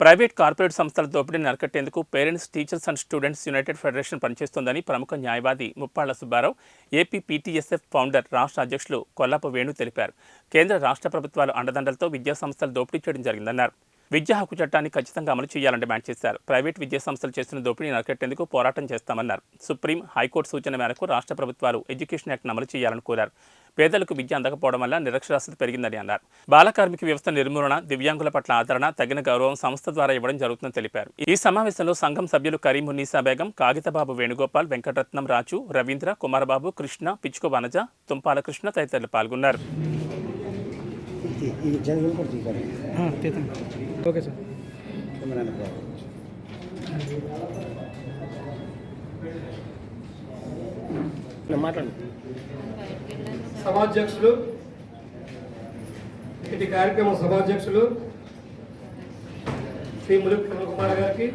Private corporate సంస్థల దోపిడీని అరికట్టేందుకు parents teachers and students united federation పనిచేస్తోందని ప్రముఖ న్యాయవాది Muppalla Subbarao AP PTSF founder రాష్ట్ర అధ్యక్షులు కొల్లాప వేణు తెలిపారు. కేంద్ర రాష్ట్ర ప్రభుత్వాలు అండదండలతో విద్యా సంస్థలు దోపిడీ చేయడం జరిగిందన్నారు. విద్యా హక్కు చట్టాన్ని ఖచ్చితంగా అమలు చేయాలని డిమాండ్ చేశారు. ప్రైవేట్ విద్యా సంస్థలు చేస్తున్న దోపిడీని అరికట్టేందుకు పోరాటం చేస్తామన్నారు. సుప్రీం హైకోర్టు సూచన మేరకు రాష్ట్ర ప్రభుత్వాలు ఎడ్యుకేషన్ యాక్ట్ను అమలు చేయాలని కోరారు. పేదలకు విద్య అందకపోవడం వల్ల నిరక్షరాస్యత పెరిగిందని అన్నారు. బాల కార్మిక వ్యవస్థ నిర్మూలన దివ్యాంగుల పట్ల ఆదరణ తగిన గౌరవం సంస్థ ద్వారా ఇవ్వడం జరుగుతుందని తెలిపారు. ఈ సమావేశంలో సంఘం సభ్యులు కరీమున్నీసా బేగం కాగితబాబు వేణుగోపాల్ వెంకటరత్నం రాజు రవీంద్ర కుమారబాబు కృష్ణ పిచ్చుక వనజ తుంపాల కృష్ణ తదితరులు పాల్గొన్నారు. Okay sir. మాట్లాడండి. సభాధ్యక్షులు ఇది కార్యక్రమం సభాధ్యక్షులు శ్రీ ములుక్ కిరణ్ కుమార్ గారికి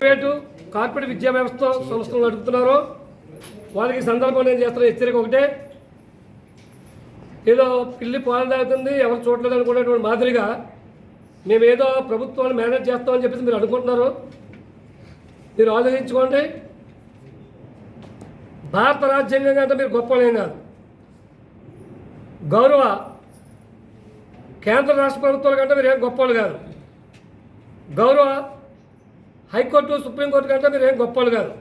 ప్రైవేటు కార్పొరేట్ విద్యా వ్యవస్థ సంస్థలు నడుపుతున్నారో. వాళ్ళకి ఈ సందర్భంలో నేను చేస్తున్న హెచ్చరిక ఒకటే. ఏదో పిల్లి పాలు తాగుతుంది ఎవరు చూడలేదు అనుకునేటువంటి మాదిరిగా మేమేదో ప్రభుత్వాన్ని మేనేజ్ చేస్తామని చెప్పేసి మీరు అనుకుంటున్నారు? మీరు ఆలోచించుకోండి. భారత రాజ్యాంగం కంటే మీరు గొప్పలేం కాదు. గౌరవ కేంద్ర రాష్ట్ర ప్రభుత్వాల కంటే మీరు ఏం గొప్పలు కాదు. గౌరవ హైకోర్టు సుప్రీంకోర్టు కంటే మీరు ఏం గొప్పలు కాదు.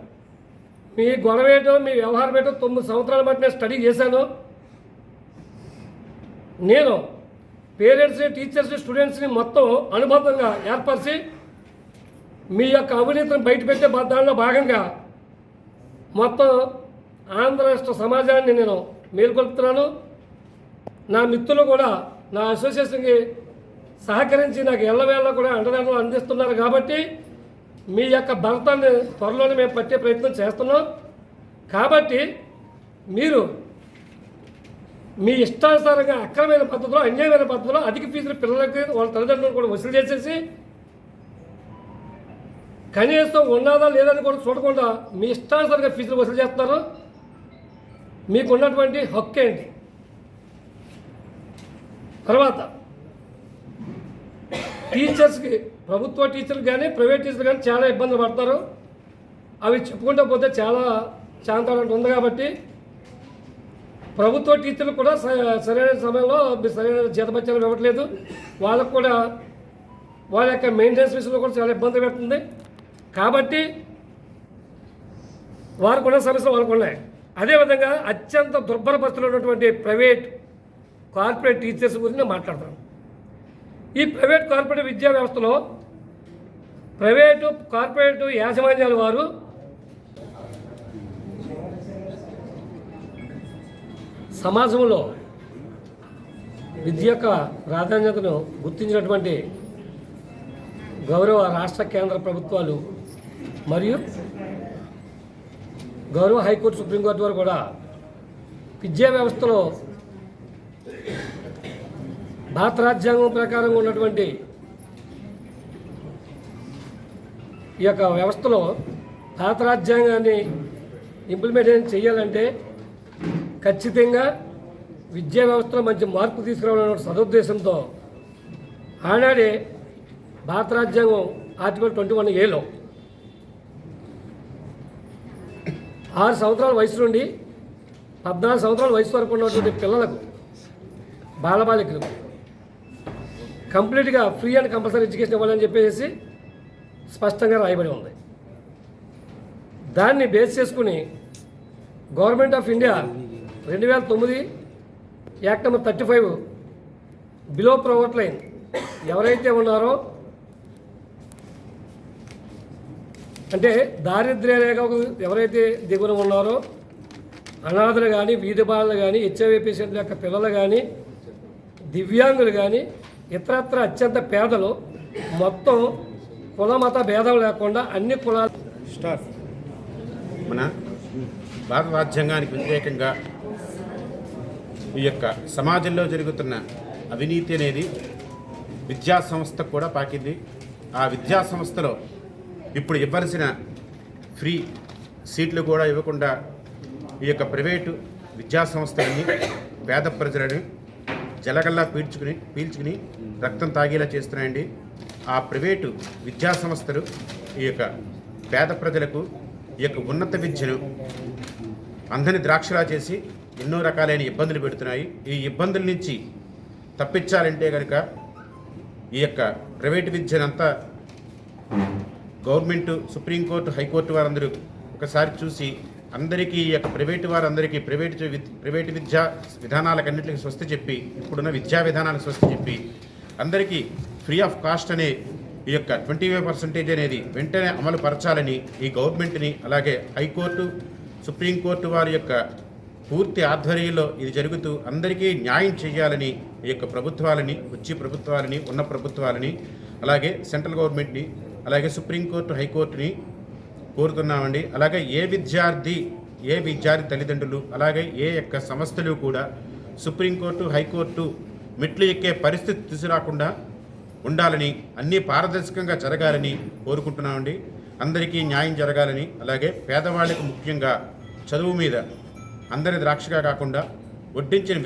మీ గొడవ ఏంటో మీ వ్యవహారం ఏంటో తొమ్మిది సంవత్సరాల బట్టి నేను స్టడీ చేశాను. నేను పేరెంట్స్ని టీచర్స్ని స్టూడెంట్స్ని మొత్తం అనుబంధంగా ఏర్పరిచి మీ యొక్క అవినీతిని బయటపెట్టే దానిలో భాగంగా మొత్తం ఆంధ్ర రాష్ట్ర సమాజాన్ని నేను మేల్కొల్పుతున్నాను. నా మిత్రులు కూడా నా అసోసియేషన్కి సహకరించి నాకు ఎల్లవేళ కూడా అండదండలు అందిస్తున్నారు కాబట్టి మీ యొక్క భర్తని త్వరలోనే మేము పట్టే ప్రయత్నం చేస్తున్నాం. కాబట్టి మీరు మీ ఇష్టానుసారంగా అక్రమైన పద్ధతిలో అన్యాయమైన పద్ధతిలో అధిక ఫీజులు పిల్లలకి వాళ్ళ తల్లిదండ్రులు కూడా వసూలు చేసేసి కనీసం ఉన్నదా లేదని కూడా చూడకుండా మీ ఇష్టానుసారంగా ఫీజులు వసూలు చేస్తున్నారు. మీకు ఉన్నటువంటి హక్కు ఏంటి? తర్వాత టీచర్స్కి ప్రభుత్వ టీచర్లు కానీ ప్రైవేట్ టీచర్లు కానీ చాలా ఇబ్బందులు పడతారు. అవి చెప్పుకుంటూ పోతే చాలా చాంతాడంత ఉంది కాబట్టి ప్రభుత్వ టీచర్లు కూడా స- సరైన సమయంలో మీరు సరైన జీతభత్యాలు ఇవ్వట్లేదు. వాళ్ళకు కూడా వాళ్ళ యొక్క మెయింటెనెన్స్ విషయంలో కూడా చాలా ఇబ్బంది పెడుతుంది. కాబట్టి వారికి ఉన్న సమస్యలు వాళ్ళకు ఉన్నాయి. అదేవిధంగా అత్యంత దుర్భర పరిస్థితులు ఉన్నటువంటి ప్రైవేట్ కార్పొరేట్ టీచర్స్ గురించి మాట్లాడతాను ఈ ప్రైవేట్ కార్పొరేట్ విద్యా వ్యవస్థలో ప్రైవేటు కార్పొరేట్ యాజమాన్యాల వారు సమాజంలో విద్య యొక్క ప్రాధాన్యతను గుర్తించినటువంటి గౌరవ రాష్ట్ర కేంద్ర ప్రభుత్వాలు మరియు గౌరవ హైకోర్టు సుప్రీంకోర్టు వారు కూడా విద్యా వ్యవస్థలో భారత రాజ్యాంగం ప్రకారం ఉన్నటువంటి ఈ యొక్క వ్యవస్థలో భారత రాజ్యాంగాన్ని ఇంప్లిమెంటేషన్ చేయాలంటే ఖచ్చితంగా విద్యా వ్యవస్థలో మంచి మార్పు తీసుకురావాలన్న సదుద్దేశంతో ఆనాడే భారత రాజ్యాంగం ఆర్టికల్ ట్వంటీ వన్ ఏలో ఆరు సంవత్సరాల వయసు నుండి పద్నాలుగు సంవత్సరాల వయసు వరకు ఉన్నటువంటి పిల్లలకు బాలబాలికలకు కంప్లీట్గా ఫ్రీ అండ్ కంపల్సరీ ఎడ్యుకేషన్ ఇవ్వాలని చెప్పేసి స్పష్టంగా రాయబడి ఉంది. దాన్ని బేస్ చేసుకుని గవర్నమెంట్ ఆఫ్ ఇండియా రెండు వేల తొమ్మిది act number thirty five below poverty line. ఎవరైతే ఉన్నారో అంటే దారిద్ర్య రేఖకు ఎవరైతే దిగున ఉన్నారో అనాథలు కానీ వీధి బాలలు కానీ హెచ్ఐవి పేషెంట్ల యొక్క పిల్లలు కానీ దివ్యాంగులు కానీ ఇతరత్ర అత్యంత పేదలు మొత్తం కుల మత భేదం లేకుండా అన్ని కులాలు మన భారత రాజ్యాంగానికి వ్యతిరేకంగా ఈ యొక్క సమాజంలో జరుగుతున్న అవినీతి అనేది విద్యా సంస్థ కూడా పాకింది. ఆ విద్యా సంస్థలో ఇప్పుడు ఇవ్వాల్సిన ఫ్రీ సీట్లు కూడా ఇవ్వకుండా ఈ యొక్క ప్రైవేటు విద్యా సంస్థలని పేద ప్రజలని జలగల్లా పీల్చుకుని పీల్చుకుని రక్తం తాగేలా చేస్తున్నాయండి. ఆ ప్రైవేటు విద్యా సంస్థలు ఈ యొక్క పేద ప్రజలకు ఈ యొక్క ఉన్నత విద్యను అందని ద్రాక్షలా చేసి ఎన్నో రకాలైన ఇబ్బందులు పెడుతున్నాయి. ఈ ఇబ్బందుల నుంచి తప్పించాలంటే కనుక ఈ యొక్క private విద్యనంతా government supreme court high court వారందరూ ఒకసారి చూసి అందరికీ ఈ యొక్క ప్రైవేటు వారందరికీ ప్రైవేటు ప్రైవేటు విద్యా విధానాలకన్నింటికి స్వస్తి చెప్పి ఇప్పుడున్న విద్యా విధానాలకు స్వస్తి చెప్పి అందరికీ ఫ్రీ ఆఫ్ కాస్ట్ అనే ఈ యొక్క ట్వంటీ ఫైవ్ పర్సెంటేజ్ అనేది వెంటనే అమలు పరచాలని ఈ గవర్నమెంట్ని అలాగే హైకోర్టు సుప్రీంకోర్టు వారి యొక్క పూర్తి ఆధ్వర్యంలో ఇది జరుగుతూ అందరికీ న్యాయం చేయాలని ఈ యొక్క ప్రభుత్వాలని వచ్చి ప్రభుత్వాలని ఉన్న ప్రభుత్వాలని అలాగే సెంట్రల్ గవర్నమెంట్ని అలాగే సుప్రీంకోర్టు హైకోర్టుని కోరుతున్నామండి. అలాగే ఏ విద్యార్థి ఏ విద్యార్థి తల్లిదండ్రులు అలాగే ఏ యొక్క సంస్థలు కూడా సుప్రీంకోర్టు హైకోర్టు మెట్లు ఎక్కే పరిస్థితి తీసుకురాకుండా ఉండాలని అన్నీ పారదర్శకంగా జరగాలని కోరుకుంటున్నామండి. అందరికీ న్యాయం జరగాలని అలాగే పేదవాళ్ళకి ముఖ్యంగా చదువు మీద అందరి ద్రాక్షగా కాకుండా వడ్డించిన